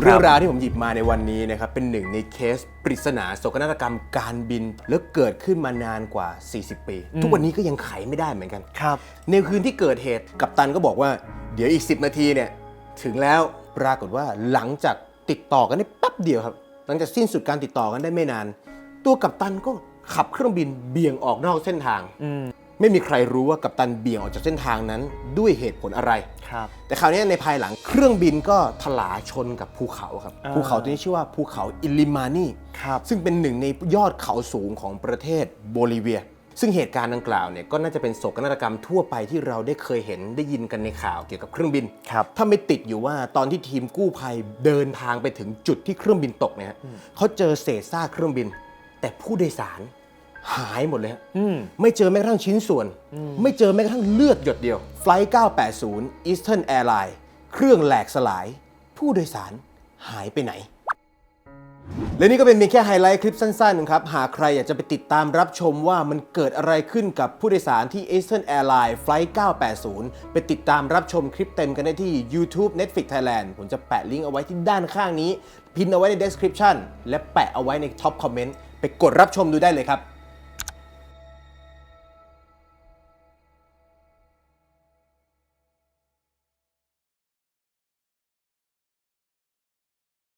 เรื่องราวที่ผมหยิบมาในวันนี้นะครับเป็นหนึ่งในเคสปริศนาโศกนาฏกรรมการบิน แล้วเกิดขึ้นมานานกว่า 40 ปี ทุกวันนี้ก็ยังไขไม่ได้เหมือนกันครับ ในคืนที่เกิดเหตุกัปตันก็บอกว่าเดี๋ยวอีก 10 นาทีเนี่ยถึงแล้วปรากฏว่าหลังจากติดต่อกันได้แป๊บเดียวครับ หลังจากสิ้นสุดการติดต่อกันได้ไม่นาน ตัวกัปตันก็ขับเครื่องบินเบี่ยงออกนอกเส้นทางอืม ไม่มีใครรู้ว่ากัปตันเบี่ยงออกจากเส้นทางนั้นด้วยเหตุผลอะไร ครับ แต่คราวนี้ในภายหลังเครื่องบินก็ถลาชนกับภูเขาครับ อ่า ภูเขาตัวนี้ชื่อว่าภูเขาอิลลิมานี ครับ ซึ่งเป็นหนึ่งในยอดเขาสูงของประเทศโบลิเวีย ซึ่งเหตุการณ์ดังกล่าวเนี่ยก็น่าจะเป็นโศกนาฏกรรมทั่วไปที่เราได้เคยเห็นได้ยินกันในข่าวเกี่ยวกับเครื่องบิน ครับ ถ้าไม่ติดอยู่ว่าตอนที่ทีมกู้ภัยเดินทางไปถึงจุดที่เครื่องบินตกเนี่ยฮะเขาเจอเศษซากเครื่องบิน แต่ผู้โดยสาร หายหมดเลยฮะอืมไม่เจอแม้กระทั่งชิ้นส่วน ไม่เจอแม้กระทั่งเลือดหยดเดียวไฟล์980 Eastern Airlines เครื่องแหลกสลาย ผู้โดยสารหายไปไหน และนี่ก็เป็นเพียงแค่ไฮไลท์คลิปสั้นๆนะครับ หากใครอยากจะไปติดตามรับชมว่ามันเกิดอะไรขึ้นกับผู้โดยสารที่ Eastern Airlines Flight 980 ไปติดตามรับชมคลิปเต็มกันได้ที่ YouTube Netflix Thailand ผมจะแปะลิงก์เอาไว้ที่ด้านข้างนี้ พินเอาไว้ใน description และแปะเอาไว้ใน top comment ไปกดรับชมดูได้เลยครับ